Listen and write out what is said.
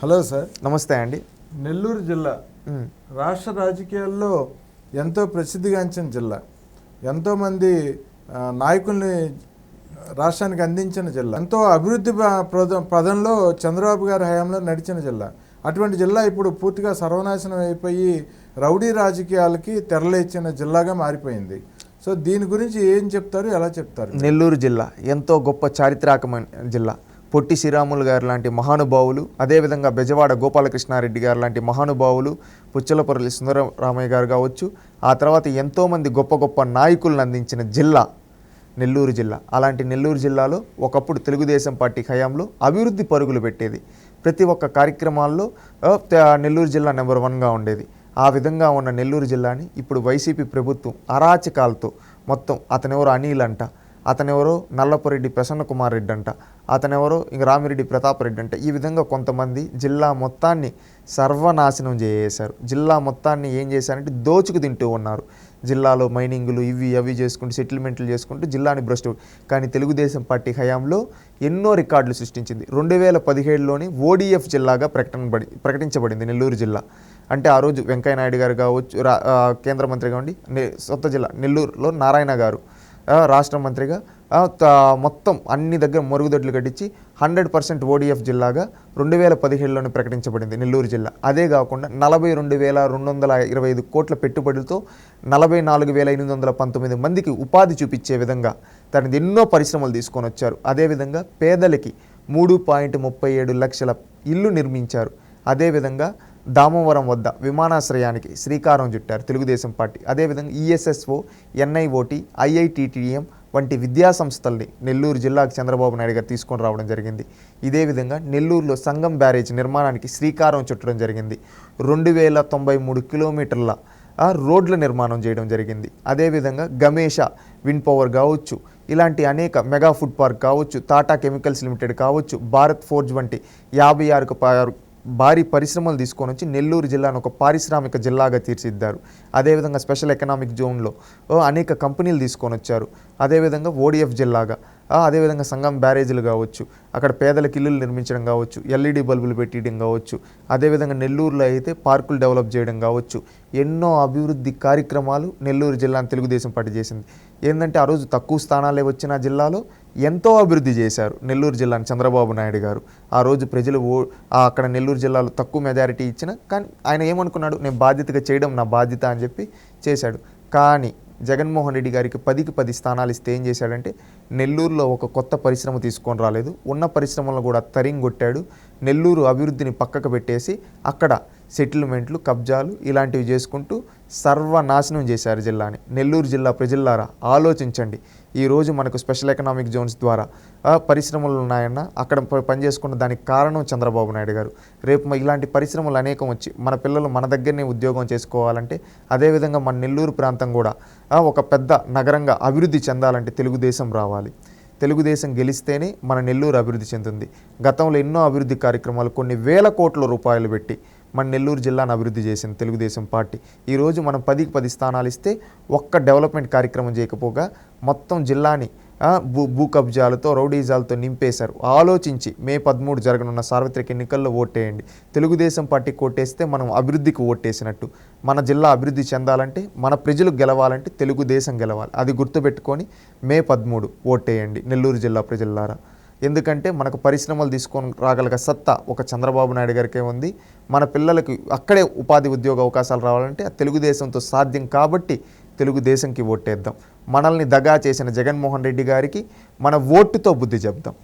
Hello sir. నమస్తే అండి. నెల్లూరు జిల్లా. రాష్ట్ర రాజకీయాల్లో ఎంతో ప్రసిద్ధిగాంచిన జిల్లా. ఎంతోమంది నాయకుల్ని రాష్ట్రానికి అందించిన జిల్లా. ఎంతో అభివృద్ధి పదంలో చంద్రబాబు గారి హయాంలో నడిచిన జిల్లా. అటువంటి జిల్లా ఇప్పుడు పూర్తిగా సర్వనాశనం అయిపోయి రౌడీ రాజకీయాలకి తెరలేచిన జిల్లాగా మారిపోయింది. సో దీని గురించి ఏం చెప్తారు ఎలా చెప్తారు? నెల్లూరు జిల్లా ఎంతో గొప్ప చారిత్రాత్మకమైన జిల్లా. పొట్టి శ్రీరాములు గారు లాంటి మహానుభావులు అదేవిధంగా బెజవాడ గోపాలకృష్ణారెడ్డి గారు లాంటి మహానుభావులు పుచ్చలపల్లి సుందరరామయ్య గారు కావచ్చు ఆ తర్వాత ఎంతోమంది గొప్ప గొప్ప నాయకులను అందించిన జిల్లా నెల్లూరు జిల్లా. అలాంటి నెల్లూరు జిల్లాలో ఒకప్పుడు తెలుగుదేశం పార్టీ హయాంలో అభివృద్ధి పరుగులు పెట్టేది. ప్రతి ఒక్క కార్యక్రమాల్లో నెల్లూరు జిల్లా నెంబర్ వన్గా ఉండేది. ఆ విధంగా ఉన్న నెల్లూరు జిల్లాని ఇప్పుడు వైసీపీ ప్రభుత్వం అరాచకాలతో మొత్తం అతనెవరు అనిల్ అంట. అతనెవరో నల్లపురెడ్డి ప్రసన్న కుమార్ రెడ్డి అంట అతనెవరో ఇంక రామిరెడ్డి ప్రతాప్ రెడ్డి అంట ఈ విధంగా కొంతమంది జిల్లా మొత్తాన్ని సర్వనాశనం చేసేశారు. జిల్లా మొత్తాన్ని ఏం చేశారంటే దోచుకు తింటూ ఉన్నారు. జిల్లాలో మైనింగ్లు ఇవి అవి చేసుకుంటూ సెటిల్మెంట్లు చేసుకుంటూ జిల్లాని భ్రష్టు కానీ తెలుగుదేశం పార్టీ హయాంలో ఎన్నో రికార్డులు సృష్టించింది. రెండు వేల పదిహేడులోని ఓడిఎఫ్ జిల్లాగా ప్రకటనబడి ప్రకటించబడింది నెల్లూరు జిల్లా. అంటే ఆ రోజు వెంకయ్యనాయుడు గారు కావచ్చు కేంద్ర మంత్రిగా ఉండి సొంత జిల్లా నెల్లూరులో నారాయణ గారు. రాష్ట్ర మంత్రిగా త- మొత్తం అన్ని దగ్గర మరుగుదొడ్లు కట్టించి హండ్రెడ్ పర్సెంట్ ఓడిఎఫ్ జిల్లాగా రెండు వేల పదిహేడులోనే ప్రకటించబడింది నెల్లూరు జిల్లా. అదే కాకుండా నలభై రెండు వేల రెండు వందల ఇరవై ఐదు కోట్ల పెట్టుబడులతో నలభై నాలుగు వేల ఎనిమిది వందల పంతొమ్మిది మందికి ఉపాధి చూపించే విధంగా తనది ఎన్నో పరిశ్రమలు తీసుకొని వచ్చారు. అదేవిధంగా పేదలకి మూడు పాయింట్ ముప్పై ఏడు లక్షల ఇల్లు నిర్మించారు. అదేవిధంగా దామవరం వద్ద విమానాశ్రయానికి శ్రీకారం చుట్టారు తెలుగుదేశం పార్టీ. అదేవిధంగా ఈఎస్ఎస్ఓ ఎన్ఐఓటి ఐఐటిటిఎం వంటి విద్యా సంస్థల్ని నెల్లూరు జిల్లాకు చంద్రబాబు నాయుడు గారు తీసుకొని రావడం జరిగింది. ఇదే విధంగా నెల్లూరులో సంగం బ్యారేజ్ నిర్మాణానికి శ్రీకారం చుట్టడం జరిగింది. రెండు వేల తొంభై మూడు కిలోమీటర్ల రోడ్ల నిర్మాణం చేయడం జరిగింది. అదేవిధంగా గమేష విండ్ పవర్ కావచ్చు ఇలాంటి అనేక మెగా ఫుడ్ పార్క్ కావచ్చు టాటా కెమికల్స్ లిమిటెడ్ కావచ్చు భారత్ ఫోర్జ్ వంటి యాభై ఆరుకు భారీ పరిశ్రమలు తీసుకొని వచ్చి నెల్లూరు జిల్లాను ఒక పారిశ్రామిక జిల్లాగా తీర్చిదిద్దారు. అదేవిధంగా స్పెషల్ ఎకనామిక్ జోన్లో అనేక కంపెనీలు తీసుకొని వచ్చారు. అదేవిధంగా ఓడిఎఫ్ జిల్లాగా. అదేవిధంగా సంఘం బ్యారేజీలు కావచ్చు అక్కడ పేదలకు ఇల్లులు నిర్మించడం కావచ్చు ఎల్ఈడి బల్బులు పెట్టియడం కావచ్చు అదేవిధంగా నెల్లూరులో అయితే పార్కులు డెవలప్ చేయడం కావచ్చు ఎన్నో అభివృద్ధి కార్యక్రమాలు నెల్లూరు జిల్లాను తెలుగుదేశం పార్టీ చేసింది. ఏంటంటే ఆ రోజు తక్కువ స్థానాలే వచ్చిన జిల్లాలో ఎంతో అభివృద్ధి చేశారు నెల్లూరు జిల్లాని చంద్రబాబు నాయుడు గారు. ఆ రోజు ప్రజలు ఓ అక్కడ నెల్లూరు జిల్లాలో తక్కువ మెజారిటీ ఇచ్చిన కానీ ఆయన ఏమనుకున్నాడు నేను బాధ్యతగా చేయడం నా బాధ్యత అని చెప్పి చేశాడు. కానీ జగన్మోహన్ రెడ్డి గారికి పదికి పది స్థానాలు ఇస్తే ఏం చేశాడంటే నెల్లూరులో ఒక కొత్త పరిశ్రమ తీసుకొని రాలేదు. ఉన్న పరిశ్రమలను కూడా తరింగొట్టాడు నెల్లూరు అభివృద్ధిని పక్కకు పెట్టేసి అక్కడ సెటిల్మెంట్లు కబ్జాలు ఇలాంటివి చేసుకుంటూ సర్వనాశనం చేశారు జిల్లాని. నెల్లూరు జిల్లా ప్రజల్లారా ఆలోచించండి. ఈరోజు మనకు స్పెషల్ ఎకనామిక్ జోన్స్ ద్వారా పరిశ్రమలు ఉన్నాయన్న అక్కడ పనిచేసుకున్న దానికి కారణం చంద్రబాబు నాయుడు గారు. రేపు ఇలాంటి పరిశ్రమలు అనేకం వచ్చి మన పిల్లలు మన దగ్గరనే ఉద్యోగం చేసుకోవాలంటే అదేవిధంగా మన నెల్లూరు ప్రాంతం కూడా ఒక పెద్ద నగరంగా అభివృద్ధి చెందాలంటే తెలుగుదేశం రావాలి. తెలుగుదేశం గెలిస్తేనే మన నెల్లూరు అభివృద్ధి చెందుతుంది. గతంలో ఎన్నో అభివృద్ధి కార్యక్రమాలు కొన్ని వేల కోట్ల రూపాయలు పెట్టి మన నెల్లూరు జిల్లాను అభివృద్ధి చేసింది తెలుగుదేశం పార్టీ. ఈరోజు మనం పదికి పది స్థానాలు ఇస్తే ఒక్క డెవలప్మెంట్ కార్యక్రమం చేయకపోగా మొత్తం జిల్లాని భూ భూ కబ్జాలతో రౌడీజాలతో నింపేశారు. ఆలోచించి మే పదమూడు జరగనున్న సార్వత్రిక ఎన్నికల్లో ఓటేయండి. తెలుగుదేశం పార్టీ ఓటేస్తే మనం అభివృద్ధికి ఓటేసినట్టు. మన జిల్లా అభివృద్ధి చెందాలంటే మన ప్రజలు గెలవాలంటే తెలుగుదేశం గెలవాలి. అది గుర్తుపెట్టుకొని మే పదమూడు ఓటేయండి. నెల్లూరు జిల్లా ప్రజలారా. ఎందుకంటే మనకు పరిశ్రమలు తీసుకొని రాగలిగే సత్తా ఒక చంద్రబాబు నాయుడు గారికే ఉంది. మన పిల్లలకు అక్కడే ఉపాధి ఉద్యోగ అవకాశాలు రావాలంటే ఆ తెలుగుదేశంతో సాధ్యం కాబట్టి తెలుగుదేశంకి ఓటేద్దాం. మనల్ని దగా చేసిన జగన్మోహన్ రెడ్డి గారికి మన ఓటుతో బుద్ధి చెప్దాం.